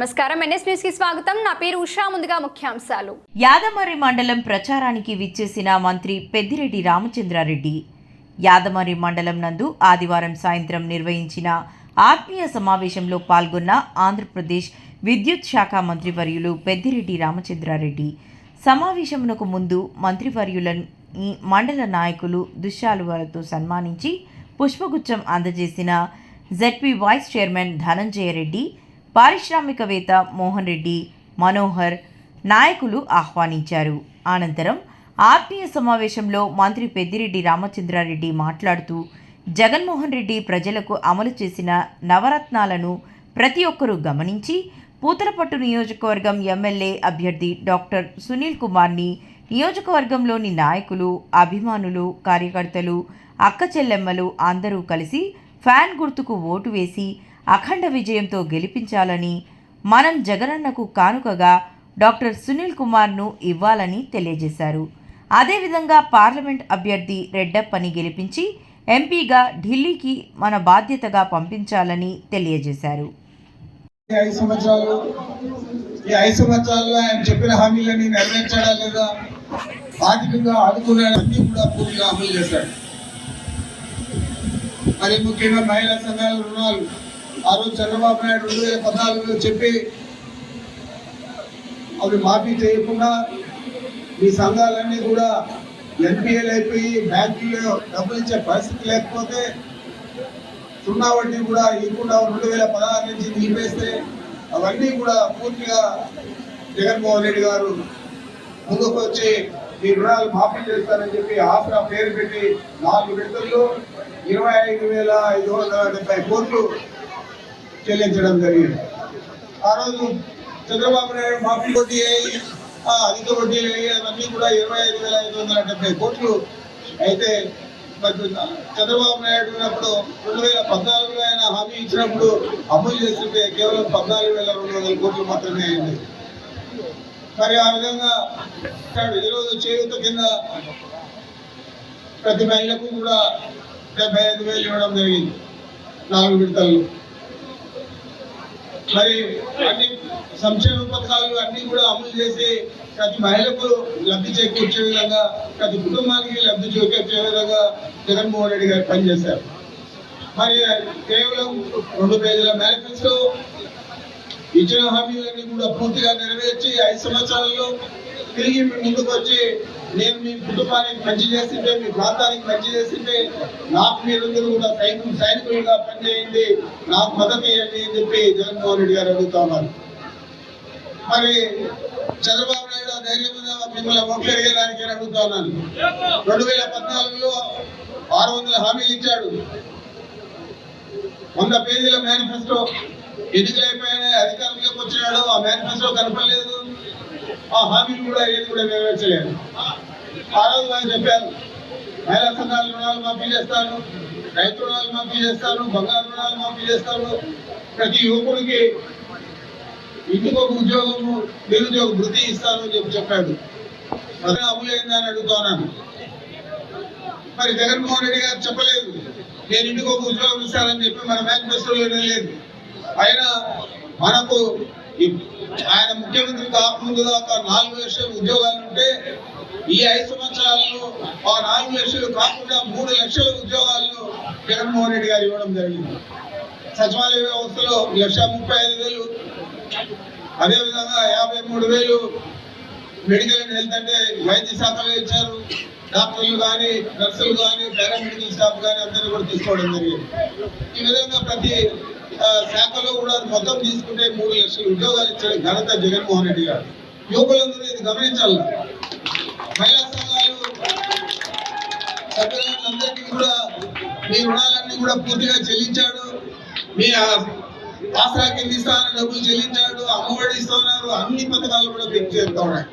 నమస్కారం. ఎన్ఎస్ న్యూస్కి స్వాగతం. నా పేరు ఉషా. ముందుగా ముఖ్యాంశాలు. యాదమరి మండలం ప్రచారానికి విచ్చేసిన మంత్రి పెద్దిరెడ్డి రామచంద్రారెడ్డి. యాదమరి మండలం నందు ఆదివారం సాయంత్రం నిర్వహించిన ఆత్మీయ సమావేశంలో పాల్గొన్న ఆంధ్రప్రదేశ్ విద్యుత్ శాఖ మంత్రివర్యులు పెద్దిరెడ్డి రామచంద్రారెడ్డి. సమావేశమునకు ముందు మంత్రివర్యులని మండల నాయకులు దుశ్శాలువలతో సన్మానించి పుష్పగుచ్చం అందజేసిన ZP vice chairman Dhananjaya Reddy పారిశ్రామికవేత్త మోహన్ రెడ్డి మనోహర్ నాయకులు ఆహ్వానించారు. అనంతరం ఆత్మీయ సమావేశంలో మంత్రి పెద్దిరెడ్డి రామచంద్రారెడ్డి మాట్లాడుతూ జగన్మోహన్ రెడ్డి ప్రజలకు అమలు చేసిన నవరత్నాలను ప్రతి ఒక్కరూ గమనించి పూతలపట్టు నియోజకవర్గం ఎమ్మెల్యే అభ్యర్థి డాక్టర్ సునీల్ కుమార్ని నియోజకవర్గంలోని నాయకులు అభిమానులు కార్యకర్తలు అక్క చెల్లెమ్మలు అందరూ కలిసి ఫ్యాన్ గుర్తుకు ఓటు వేసి అఖండ విజయంతో గెలిపించాలని మనం జగనన్నకు కానుకగా డాక్టర్ సునీల్ కుమార్ను ఇవ్వాలని తెలియజేశారు. అదేవిధంగా పార్లమెంట్ అభ్యర్థి రెడ్డప్పని గెలిపించి ఎంపీగా ఢిల్లీకి మన బాధ్యతగా పంపించాలని తెలియజేశారు. ఐదు సంవత్సరాలు ఈ ఐదు సంవత్సరాల్లో ఆయన చెప్పిన హామీలని లేదా ఆర్థికంగా కూడా పూర్తిగా అమలు చేశాడు. మరి ముఖ్యంగా మహిళా సంఘాల రుణాలు ఆ రోజు చంద్రబాబు నాయుడు రెండు వేల పద్నాలుగులో చెప్పి అవి మాఫీ చేయకుండా ఈ సంఘాలన్నీ కూడా ఎన్పిఏలు అయిపోయి బ్యాంకుల్లో డబ్బులు ఇచ్చే పరిస్థితి లేకపోతే సున్నా వడ్డీ కూడా ఇవ్వకుండా రెండు వేల పదహారు నుంచి నిలిపేస్తే అవన్నీ కూడా పూర్తిగా జగన్మోహన్ రెడ్డి గారు ముందుకు వచ్చి మీ రుణాలు మాఫీ చేస్తారని చెప్పి ఆసరా పేరు పెట్టి నాలుగు విడతల్లో ఇరవై ఐదు వేల ఐదు వందల డెబ్బై కోట్లు చెల్లించడం జరిగింది. ఆ రోజు చంద్రబాబు నాయుడు మాఫీ వడ్డీ అయ్యి అధిక వడ్డీలు అయ్యి అవన్నీ కూడా ఇరవై ఐదు వేల ఐదు వందల డెబ్బై కోట్లు అయితే చంద్రబాబు నాయుడు ఉన్నప్పుడు రెండు వేల పద్నాలుగులో ఆయన హామీ ఇచ్చినప్పుడు అమలు చేస్తుంటే కేవలం పద్నాలుగు వేల రెండు వందల కోట్లు మాత్రమే అయింది. మరి ఆ విధంగా ఈరోజు చేయూత కింద ప్రతి మహిళకు కూడా డెబ్బై ఐదు వేలు ఇవ్వడం జరిగింది. నాలుగు విడతల్లో. మరి అన్ని సంక్షేమ పథకాలు అన్ని కూడా అమలు చేసి ప్రతి మహిళకు లబ్ధి చేకూర్చే విధంగా ప్రతి కుటుంబానికి లబ్ధి చేకూర్చే విధంగా జగన్మోహన్ రెడ్డి గారు పనిచేశారు. మరి కేవలం రెండు పేజీల మేనిఫెస్టో ఇచ్చిన హామీలన్నీ కూడా పూర్తిగా నెరవేర్చి ఐదు సంవత్సరాల్లో తిరిగి మీ ముందుకు వచ్చి నేను మీ కుటుంబానికి మంచి చేసింటే మీ ప్రాంతానికి మంచి చేసింటే నాకు మీరందరూ కూడా సైనికులు సైనికులుగా పనిచేయండి నాకు మద్దతు ఇవ్వండి అని చెప్పి జగన్మోహన్ రెడ్డి గారు అడుగుతా ఉన్నారు. మరి చంద్రబాబు నాయుడు ఆ ధైర్యం మిమ్మల్ని ఓట్లు అడిగేదానికి అడుగుతా ఉన్నాను. రెండు వేల పద్నాలుగులో ఆరు వందల హామీలు ఇచ్చాడు. వంద పేజీల మేనిఫెస్టో ఎన్నికలు అధికారంలోకి వచ్చినాడు ఆ మేనిఫెస్టో కనపడలేదు. ఆ హామీలు కూడా ఏది కూడా నెరవేర్చలేదు. ఆ రోజు ఆయన చెప్పారు. మహిళా సంఘాల రుణాలు మాఫీ చేస్తాను రైతు రుణాలు మాఫీ చేస్తాను బంగారు రుణాలు మాఫీ చేస్తాను ప్రతి యువకుడికి ఇంటికి ఒక ఉద్యోగము నిరుద్యోగ వృత్తి ఇస్తాను అని చెప్పి చెప్పాడు. అదే అమలైందా అని అడుగుతున్నాను. మరి జగన్మోహన్ రెడ్డి గారు చెప్పలేదు. నేను ఇంటికి ఒక ఉద్యోగం ఇస్తానని చెప్పి మన మేనిఫెస్టోలో లేదు అయినా మనకు ఆయన ముఖ్యమంత్రి కాకముందు దాకా నాలుగు లక్షల ఉద్యోగాలు ఉంటే ఈ ఐదు సంవత్సరాల్లో ఆ నాలుగు లక్షలు కాకుండా మూడు లక్షల ఉద్యోగాలను జగన్మోహన్ రెడ్డి గారు ఇవ్వడం జరిగింది. సచివాలయ వ్యవస్థలో లక్ష ముప్పై ఐదు వేలు అదేవిధంగా యాభై మూడు వేలు మెడికల్ అండ్ హెల్త్ అంటే వైద్య శాఖలో ఇచ్చారు. డాక్టర్లు కానీ నర్సులు కానీ పారామెడికల్ స్టాఫ్ కానీ అందరూ కూడా తీసుకోవడం జరిగింది. ఈ విధంగా ప్రతి శాఖలో కూడా మొత్తం తీసుకుంటే మూడు లక్షల ఉద్యోగాలు ఇచ్చిన ఘనత జగన్మోహన్ రెడ్డి గారు. యువకులందరూ ఇది గమనించాలి. మహిళా సంఘాలు సభ్యులందరికీ కూడా మీ రుణాలన్నీ కూడా పూర్తిగా చెల్లించాడు. మీ ఆసరా కింద ఇస్తానని డబ్బులు చెల్లించాడు అమ్మఒడి ఇస్తున్నారు అన్ని పథకాలు కూడా మీకు చేరుతా ఉన్నాయి